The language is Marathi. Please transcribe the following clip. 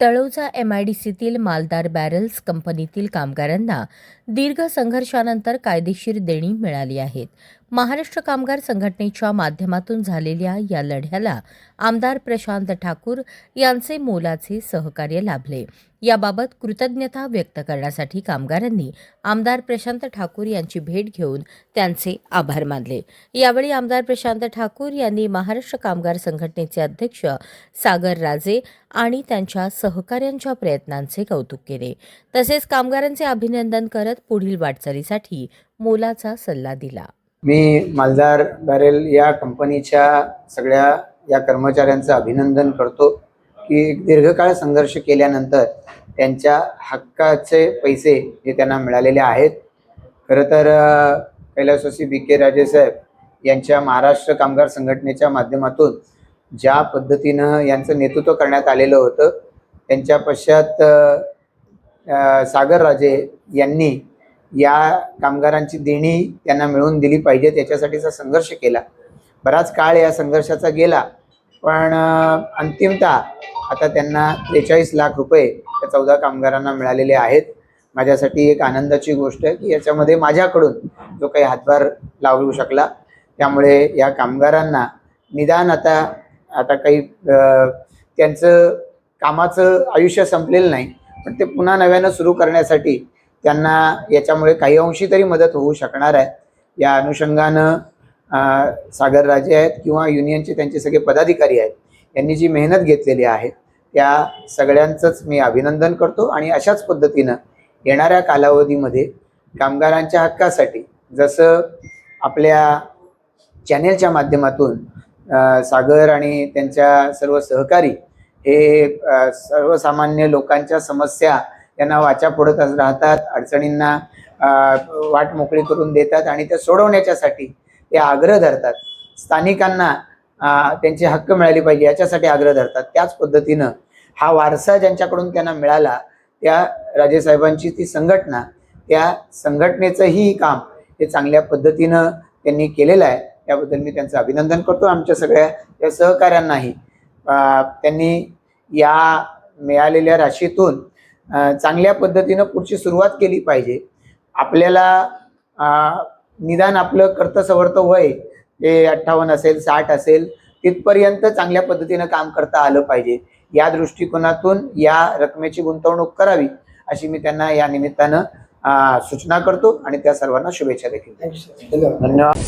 तळोजा एम आय डी सीतील मालदार बॅरल्स कंपनीतील कामगारांना दीर्घ संघर्षानंतर कायदेशीर देणी मिळाली आहेत. महाराष्ट्र कामगार संघटनेच्या माध्यमातून झालेल्या या लढ्याला आमदार प्रशांत ठाकूर यांचे मोलाचे सहकार्य लाभले. याबाबत कृतज्ञता व्यक्त करण्यासाठी कामगारांनी आमदार प्रशांत ठाकूर यांची भेट घेऊन त्यांचे आभार मानले. यावेळी आमदार प्रशांत ठाकूर यांनी महाराष्ट्र कामगार संघटनेचे अध्यक्ष सागर राजे आणि त्यांच्या सहकाऱ्यांच्या प्रयत्नांचे कौतुक केले. तसेच कामगारांचे अभिनंदन करत पुढील वाटचालीसाठी मोलाचा सल्ला दिला. मी मालदार बॅरेल या कंपनीच्या सगळ्या या कर्मचाऱ्यांचं अभिनंदन करतो की दीर्घकाळ संघर्ष केल्यानंतर त्यांच्या हक्काचे पैसे हे त्यांना मिळालेले आहेत. खरं तर कैलासवासी बी के राजेसाहेब यांच्या महाराष्ट्र कामगार संघटनेच्या माध्यमातून ज्या पद्धतीनं यांचं नेतृत्व करण्यात आलेलं होतं त्यांच्या पश्चात सागर राजे यांनी या कामगारांची देणी त्यांना मिळवून दिली पाहिजे त्याच्यासाठीचा संघर्ष केला. बराच काळ या संघर्षाचा गेला पण अंतिमतः आता त्यांना त्रेचाळीस लाख रुपये त्या चौदा कामगारांना मिळालेले आहेत. माझ्यासाठी एक आनंदाची गोष्ट आहे की याच्यामध्ये माझ्याकडून जो काही हातभार लावू शकला त्यामुळे या कामगारांना निदान आता आता काही त्यांचं कामाचं आयुष्य संपलेलं नाही पण ते पुन्हा नव्यानं सुरू करण्यासाठी त्यांना याच्यामुळे काही अंशी तरी मदत होऊ शकणार आहे. या अनुषंगानं सागरराजे सागर राजे आहेत किंवा युनियनचे त्यांचे सगळे पदाधिकारी आहेत यांनी जी मेहनत घेतलेली आहे त्या सगळ्यांचंच मी अभिनंदन करतो आणि अशाच पद्धतीनं येणाऱ्या कालावधीमध्ये कामगारांच्या हक्कासाठी जसं आपल्या चॅनेलच्या माध्यमातून सागर आणि त्यांच्या सर्व सहकारी हे सर्वसामान्य लोकांच्या समस्या त्यांना वाचा फोडत राहतात अडचणींना वाट मोकळी करून देतात आणि त्या सोडवण्याच्यासाठी ते आग्रह धरतात. स्थानिकांना त्यांचे हक्क मिळाले पाहिजे याच्यासाठी आग्रह धरतात. त्याच पद्धतीनं हा वारसा ज्यांच्याकडून त्यांना मिळाला त्या राजेसाहेबांची ती संघटना त्या संघटनेचंही काम हे चांगल्या पद्धतीनं त्यांनी केलेलं आहे. त्याबद्दल मी त्यांचं अभिनंदन करतो. आमच्या सगळ्या या सहकाऱ्यांनाही त्यांनी या मिळालेल्या राशीतून चांगल्या पद्धतीनं पुढची सुरुवात केली पाहिजे. आपल्याला निदान आपलं कर्तसवर्त वय ते अठ्ठावन्न असेल साठ असेल तिथपर्यंत चांगल्या पद्धतीनं काम करता आलं पाहिजे. या दृष्टिकोनातून या रकमेची गुंतवणूक करावी अशी मी त्यांना या निमित्तानं सूचना करतो आणि त्या सर्वांना शुभेच्छा देखील. धन्यवाद.